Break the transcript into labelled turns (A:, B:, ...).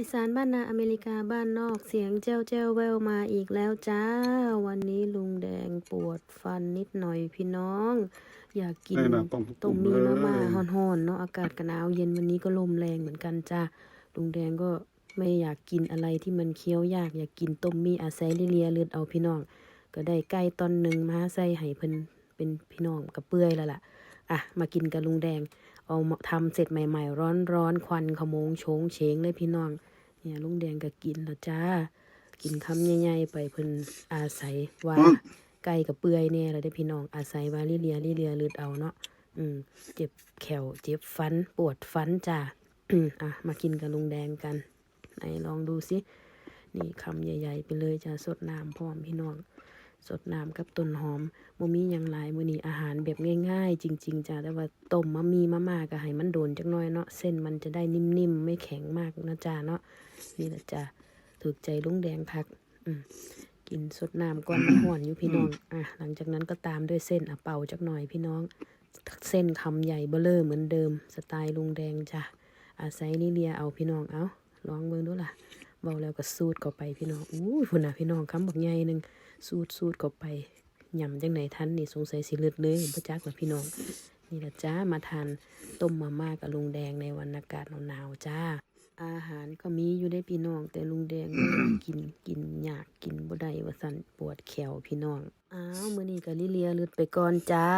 A: อีสานบ้านนาอเมริกาบ้านนอกเสียงแจ้วแจ้วแววมาอีกแล้วจ้า วันนี้ลุงแดงปวดฟันนิดหน่อยพี่น้อง อยากกิน
B: เออน่ะต้ม
A: ต้มมี
B: เลย
A: มาม่าฮ้อนๆเนาะอากาศก็หนาวเย็นวันนี้ก็ลมแรงเหมือนกันจ้าลุงแดงก็ไม่อยากกินอะไรที่มันเคี้ยวยากอยากกินต้มมีอาศัยเลียๆเลือดเอาพี่น้อง ก็ได้ไก่ตอนหนึ่งมาใส่ให้เพิ่นเป็นพี่น้องกับเปื่อยแล้วล่ะ อะมากินกับลุงแดง เอามาทำเสร็จใหม่ ๆ ร้อนๆควันขโมงโชงเฉงเลยพี่น้อง เนี่ยลุงแดงก็กินแล้วจ้า กินคำใหญ่ๆไปเพิ่นอาศัยว่าไก่กับเปื่อยแน่แล้วได้พี่น้องอาศัยว่าลิเลียลิเลียลืดเอาเนาะอืม เจ็บแขวเจ็บฟัน ปวดฟันจ้าอะมากินกับลุงแดงกันไหนลองดูสินี่คำใหญ่ ๆ ไปเลยจ้าสดน้ำพร้อมพี่น้อง สดน้ำกับต้นหอมบ่มีหยังหลายมื้อนี้อาหารแบบง่ายๆ จริง ๆจ้ะแต่ว่าต้มมะมีมาม่าก็ให้มันโดนจักหน่อยเนาะเส้นมันจะได้นิ่มๆ ไม่แข็งมากนะจ้าเนาะนี่แหละจ้าถูกใจลุงแดงคักอืมกินสดน้ำก่อนมันห่อนอยู่พี่น้องอะหลังจากนั้นก็ตามด้วยเส้นอะเป่าจักหน่อยพี่น้อง เส้นคำใหญ่เบ้อเร่อเหมือนเดิม สไตล์ลุงแดงจ้ะอาศัยนี่เลียเอาพี่น้องเอาลองเบิ่งดูล่ะ บาแล้วก็สูดเข้าไปพี่น้องอู้ยพุ่นน่ะพี่น้องคำบักใหญ่หนึงสูดสูดเข้าไปยำจังไหนทันนี่สงสัยสิเลือดเลยพระจักล่ะพี่น้อง นี่ละจ้ามาทานต้มมาม่ากับลุงแดงในวันอากาศหนาวๆจ้า อาหารก็มีอยู่ได้พี่น้อง แต่ลุงแดงกินกินยากกินบ่ได้ว่าสั่นปวดแขวพี่น้องอ้าวมื้อนี้ก็ลิเลียเลือดไปก่อนจ้า